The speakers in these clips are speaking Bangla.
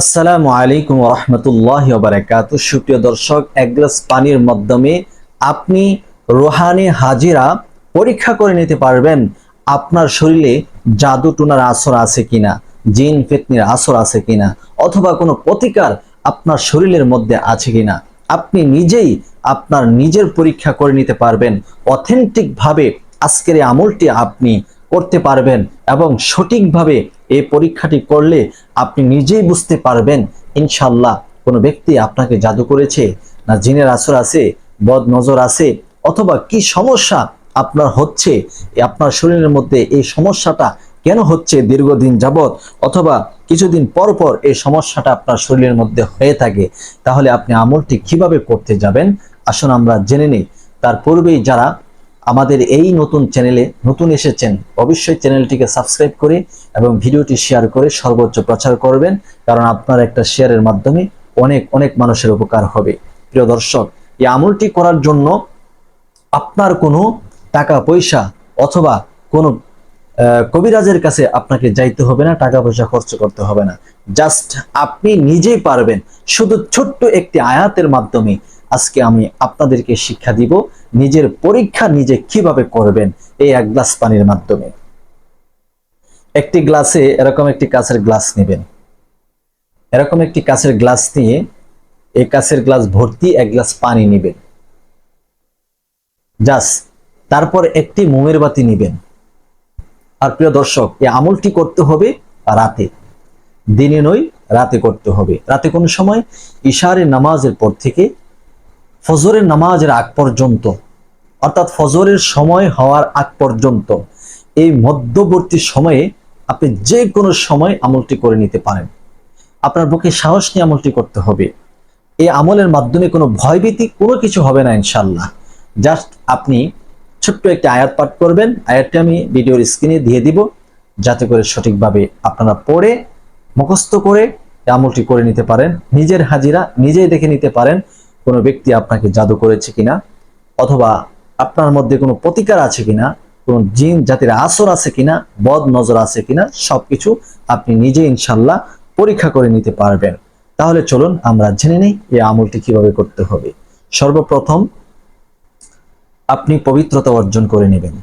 আসসালামু আলাইকুম রহমতুল্লাহ বারাকাত। সুপ্রিয় দর্শক, এক গ্লাস পানির মাধ্যমে আপনি রোহানি হাজিরা পরীক্ষা করে নিতে পারবেন আপনার শরীরে জাদু টুনার আসর আছে কিনা, জিন ফেতনির আসর আছে কিনা, অথবা কোনো প্রতিকার আপনার শরীরের মধ্যে আছে কিনা। আপনি নিজেই আপনার নিজের পরীক্ষা করে নিতে পারবেন। অথেন্টিক ভাবে আজকের এই আমলটি আপনি করতে পারবেন এবং সঠিকভাবে এই পরীক্ষাটি করলে আপনি নিজেই বুঝতে পারবেন, ইনশাল্লাহ কোনো ব্যক্তি আপনাকে জাদু করেছে, না জিনের আসর আছে বদ নজর আছে, অথবা কি সমস্যা আপনার হচ্ছে, আপনার শরীরের মধ্যে এই সমস্যাটা কেন হচ্ছে দীর্ঘদিন যাবৎ, অথবা কিছুদিন পর পর এই সমস্যাটা আপনার শরীরের মধ্যে হয়ে থাকে, তাহলে আপনি আমলটি কীভাবে করতে যাবেন? আসুন আমরা জেনে নিই। তার পূর্বেই যারা আমাদের এই নতুন চ্যানেলে নতুন এসেছেন, অবশ্যই চ্যানেলটিকে সাবস্ক্রাইব করে এবং ভিডিওটি শেয়ার করে সর্বোচ্চ প্রচার করবেন, কারণ আপনার একটা শেয়ারের মাধ্যমে অনেক অনেক মানুষের উপকার হবে। প্রিয় দর্শক, এই আমলটি করার জন্য আপনার কোনো টাকা, পয়সা অথবা কোনো কবিরাজের কাছে আপনাকে যাইতে হবে না, টাকা, পয়সা খরচ করতে হবে না। জাস্ট আপনি নিজেই পারবেন। শুধু ছোট্ট একটি আয়াতের মাধ্যমে আজকে আমি আপনাদেরকে শিক্ষা দিব নিজের পরীক্ষা নিজে কীভাবে করবেন এই এক গ্লাস পানির মাধ্যমে? একটি গ্লাসে এরকম একটি কাঁচের গ্লাস নেবেন। এরকম একটি কাঁচের গ্লাস নিয়ে এই কাঁচের গ্লাস ভর্তি এক গ্লাস পানি নেবেন। জাস্ট তারপর একটি মোমের বাতি নেবেন। আর প্রিয় দর্শক, এই আমলটি করতে হবে রাতে। দিনে নয়, রাতে করতে হবে। রাতে কোন সময়? ইশারে নামাজের পর থেকে ফজরের নামাজের আগ পর্যন্ত, অর্থাৎ ফজরের সময় হওয়ার আগ পর্যন্ত, এই মধ্যবর্তী সময়ে আপনি যে কোনো সময় আমলটি করে নিতে পারেন। আপনার বুকে সাহস নিয়ে আমলটি করতে হবে। এই আমলের মাধ্যমে কোনো ভয়ভীতি, কোনো কিছু হবে না ইনশাল্লাহ জাস্ট আপনি ছোট্ট একটি আয়াত পাঠ করবেন। আয়াতটি আমি ভিডিওর স্ক্রিনে দিয়ে দিব, যাতে করে সঠিকভাবে আপনারা পড়ে, মুখস্থ করে আমলটি করে নিতে পারেন। নিজের হাজিরা নিজেই দেখে নিতে পারেন। কোনো ব্যক্তি আপনাকে জাদু করেছে কিনা, অথবা আপনার মধ্যে কোনো প্রতিকার আছে কিনা, কোন জিন জাতির আসর আছে কিনা, বদ নজর আছে কিনা, সবকিছু আপনি নিজে ইনশাল্লাহ পরীক্ষা করে নিতে পারবেন। তাহলে চলুন আমরা জেনে নিই এই আমলটি কীভাবে করতে হবে। সর্বপ্রথম আপনি পবিত্রতা অর্জন করে নেবেন,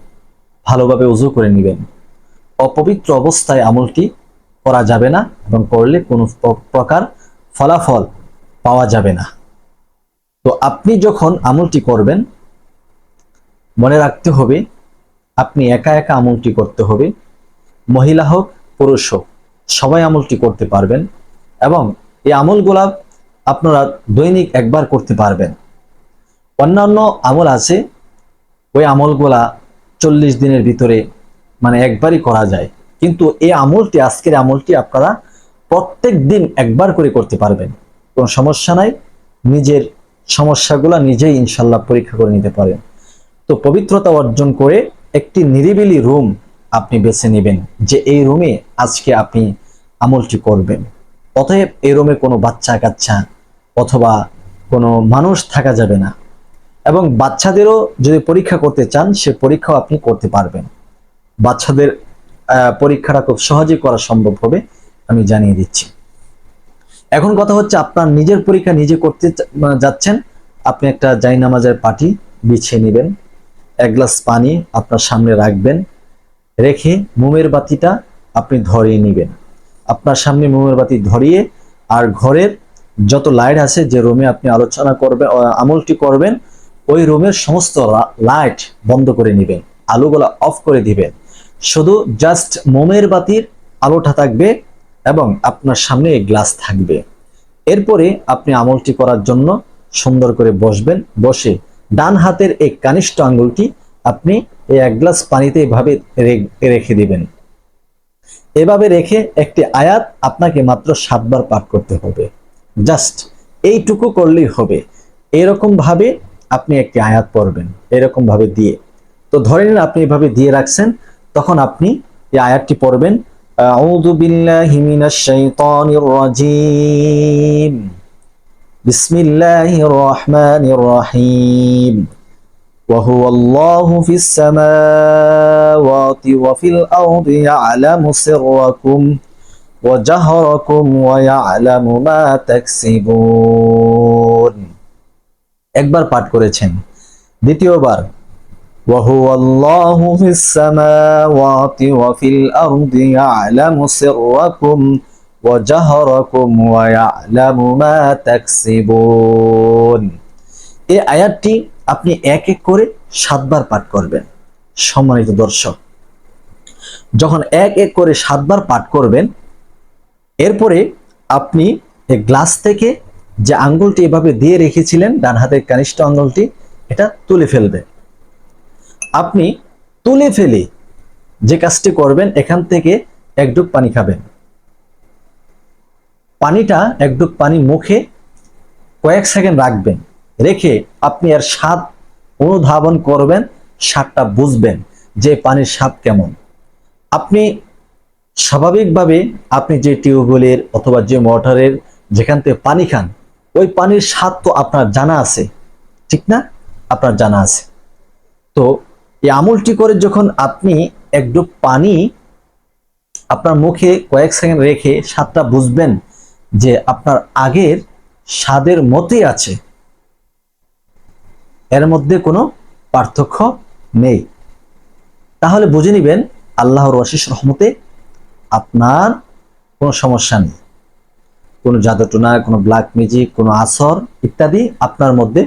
ভালোভাবে উজু করে নেবেন। অপবিত্র অবস্থায় আমলটি করা যাবে না এবং করলে কোনো প্রকার ফলাফল পাওয়া যাবে না। তো আপনি যখন আমলটি করবেন, মনে রাখতে হবে, আপনি একা একা আমলটি করতে হবে। মহিলা হোক, পুরুষ হোক, সবাই আমলটি করতে পারবেন এবং এই আমলগুলা আপনারা দৈনিক একবার করতে পারবেন। অন্যান্য আমল আছে, ওই আমলগুলা চল্লিশ দিনের ভিতরে মানে একবারই করা যায়। কিন্তু এই আমলটি, আজকের আমলটি আপনারা প্রত্যেক দিন একবার করে করতে পারবেন। কোনো সমস্যা নাই, নিজের সমস্যাগুলা নিজেই ইনশাল্লাহ পরীক্ষা করে নিতে পারেন। তো পবিত্রতা অর্জন করে একটি নিরিবিলি রুম আপনি বেছে নেবেন, যে এই রুমে আজকে আপনি আমলটি করবেন। অতএব এই রুমে কোনো বাচ্চা কাচ্চা অথবা কোনো মানুষ থাকা যাবে না। এবং বাচ্চাদেরও যদি পরীক্ষা করতে চান, সে পরীক্ষাও আপনি করতে পারবেন। বাচ্চাদের পরীক্ষাটা খুব সহজেই করা সম্ভব হবে, আমি জানিয়ে দিচ্ছি। এখন কথা হচ্ছে আপনার নিজের পরীক্ষা নিজে করতে যাচ্ছেন। আপনি একটা জাইনামাজের পাটি বিছিয়ে নেবেন। এক গ্লাস পানি আপনার সামনে রাখবেন। রেখে মোমের বাতিটা আপনি ধরিয়ে নেবেন। আপনার সামনে মোমের বাতি ধরিয়ে আর ঘরের যত লাইট আছে যে রুমে আপনি আলোচনা করবেন আমলটি করবেন, ওই রুমের সমস্ত লাইট বন্ধ করে নেবেন। আলোগুলা অফ করে দিবেন। শুধু জাস্ট মোমের বাতির আলোটা থাকবে। এবং আপনার সামনে এই গ্লাস থাকবে। এরপরে আপনি আমলটি করার জন্য সুন্দর করে বসবেন। বসে ডান হাতের এই কানিষ্ঠ আঙ্গুলটি আপনি এই এক গ্লাস পানিতে এভাবে রেখে দিবেন। এভাবে রেখে একটি আয়াত আপনাকে মাত্র সাতবার পাঠ করতে হবে। জাস্ট এইটুকু করলেই হবে। এরকম ভাবে আপনি একটি আয়াত পড়বেন এরকম ভাবে দিয়ে। তো ধরে নিন আপনি এভাবে দিয়ে রাখছেন, তখন আপনি এই আয়াতটি পড়বেন। আউযু বিল্লাহি মিনাশ শাইতানির রাজিম বিসমিল্লাহির রহমানির রহিম وهو الله في السماوات وفي الأرض يعلم سركم وجهركم ويعلم ما تكسبون একবার পাঠ করেছেন দ্বিতীয়বার وهو الله في السماوات وفي الأرض يعلم سركم وجهركم ويعلم ما تكسبون এই আয়াতটি আপনি এক এক করে সাতবার পাঠ করবেন সম্মানিত দর্শক যখন এক এক করে সাতবার পাঠ করবেন এরপরে আপনি এই গ্লাস থেকে যে আঙ্গুলটি এভাবে দিয়ে রেখেছিলেন ডান হাতের কানিষ্ঠ আঙ্গুলটি এটা তুলে ফেলবেন আপনি তুলে ফেলে যে কাজটি করবেন, এখান থেকে এক ডুব পানি খাবেন। পানিটা এক ডুব পানি মুখে কয়েক সেকেন্ড রাখবেন। রেখে আপনি আর স্বাদ অনুধাবন করবেন, স্বাদটা বুঝবেন যে পানির স্বাদ কেমন। আপনি স্বাভাবিকভাবে আপনি যে টিউবওয়েলের অথবা যে মোটরের যেখান থেকে পানি খান, ওই পানির স্বাদ তো আপনার জানা আছে। ঠিক না? আপনার জানা আছে। তো এই আমলটি করে যখন আপনি এক ডুব পানি আপনার মুখে কয়েক সেকেন্ড রেখে স্বাদটা বুঝবেন যে আপনার আগের স্বাদের মতোই আছে, এর মধ্যে কোনো পার্থক্য নেই। তাহলে বুঝে নিবেন, আল্লাহর অশেষ রহমতে আপনার কোনো সমস্যা নেই। কোনো জাদুটোনা, কোনো ব্ল্যাক ম্যাজিক কোনো আসর ইত্যাদি আপনার মধ্যে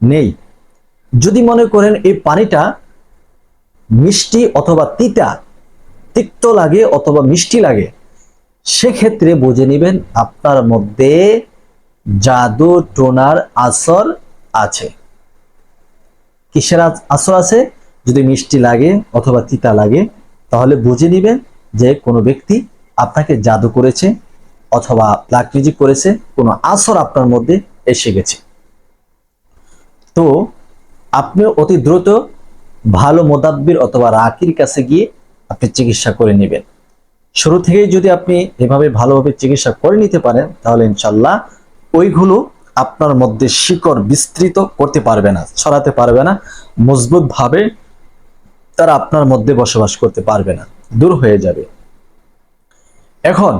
নেই। যদি মনে করেন এই পানিটা মিষ্টি অথবা তিতা, তিক্ত লাগে অথবা মিষ্টি লাগে, সেক্ষেত্রে বুঝে নেবেন আপনার মধ্যে জাদু টোনার আসর আছে। কিসের আসর আছে? যদি মিষ্টি লাগে অথবা তিতা লাগে, তাহলে বুঝে নেবেন যে কোনো ব্যক্তি আপনাকে জাদু করেছে অথবা ব্ল্যাক ম্যাজিক করেছে, কোনো আসর আপনার মধ্যে এসে গেছে। তো আপনি অতি দ্রুত ভালো মোদাব্বির অথবা রাকির কাছে গিয়ে আপনি চিকিৎসা করে নেবেন। শুরু থেকেই যদি আপনি এভাবে ভালোভাবে চিকিৎসা করে নিতে পারেন, তাহলে ইনশাল্লাহ ওইগুলো আপনার মধ্যে শিকড় বিস্তৃত করতে পারবে না, ছড়াতে পারবে না মজবুত ভাবে তারা আপনার মধ্যে বসবাস করতে পারবে না, দূর হয়ে যাবে। এখন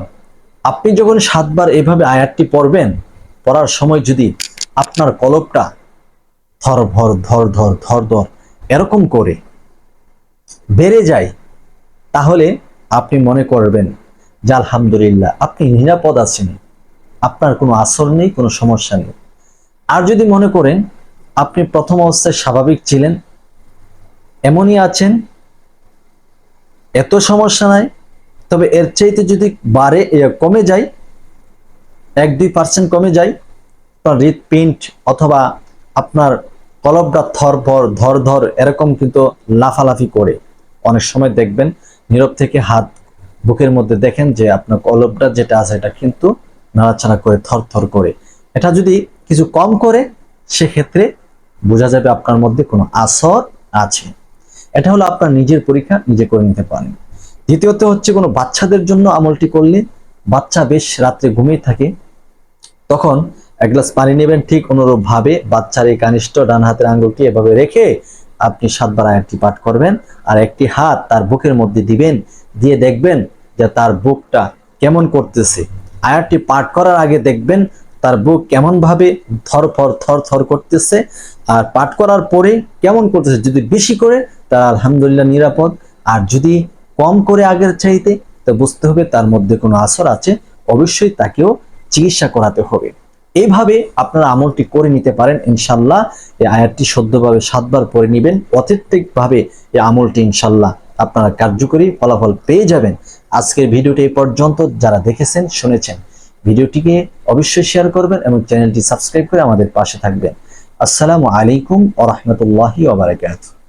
আপনি যখন সাতবার এভাবে আয়াতটি পড়বেন, পড়ার সময় যদি আপনার কলবটা ধর ভর ধর ধর ধর ধর এরকম করে বেড়ে যায়, তাহলে আপনি মনে করবেন যে আলহামদুলিল্লাহ, আপনি নিরাপদ আছেন। আপনার কোনো আসর নেই, কোনো সমস্যা নেই। আর যদি মনে করেন আপনি প্রথম অবস্থায় স্বাভাবিক ছিলেন, এমনই আছেন, এত সমস্যা নাই, তবে এর চাইতে যদি বাড়ে কমে যায়, এক দুই পার্সেন্ট কমে যায়, আপনার হৃদপিণ্ড অথবা আপনার কলবটা থর ভর ধর ধর এরকম কিন্তু লাফালাফি করে। অনেক সময় দেখবেন নীরব থেকে হাত বুকের মধ্যে দেখেন যে আপনার কলবটা যেটা আছে এটা কিন্তু নাড়াচাড়া করে থর থর করে। এটা যদি কিছু কম করে, সেক্ষেত্রে বোঝা যাবে আপনার মধ্যে কোনো আসর আছে। এটা হলো আপনার নিজের পরীক্ষা, নিজে করে নিতে পারেন। দ্বিতীয়ত হচ্ছে কোনো বাচ্চাদের জন্য আমলটি করলে বাচ্চা বেশ রাত্রে ঘুমিয়ে থাকে, তখন এক গ্লাস পানি নেবেন ঠিক অনুরূপ ভাবে বাচ্চার এই কানিষ্ঠ ডান হাতের আঙ্গুলটি এভাবে রেখে আপনি সাতবার আয়াতটি পাঠ করবেন আর একটি হাত তার বুকের মধ্যে দিবেন, দিয়ে দেখবেন যে তার বুকটা কেমন করতেছে। আয়াতটি পাঠ করার আগে দেখবেন তার বুক কেমন ভাবে থর ফর থর থর করতেছে আর পাঠ করার পরে কেমন করতেছে যদি বেশি করে তার আলহামদুলিল্লাহ নিরাপদ। আর যদি কম করে আগের চাইতে, তো বুঝতে হবে তার মধ্যে কোনো আসর আছে। অবশ্যই তাকেও চিকিৎসা করাতে হবে। এইভাবে আপনারা আমলটি করে নিতে পারেন, ইনশাল্লাহ। এই আয়াতটি সদ্যভাবে সাতবার পরে নেবেন। ভাবে এই আমলটি, ইনশাল্লাহ, আপনারা কার্যকরী ফলাফল পেয়ে যাবেন। আজকের ভিডিওটি এই পর্যন্ত যারা দেখেছেন, শুনেছেন, ভিডিওটিকে অবশ্যই শেয়ার করবেন এবং চ্যানেলটি সাবস্ক্রাইব করে আমাদের পাশে থাকবেন। আসসালামু আলাইকুম ওরহমতুল্লাহি ওবরাকাতুহ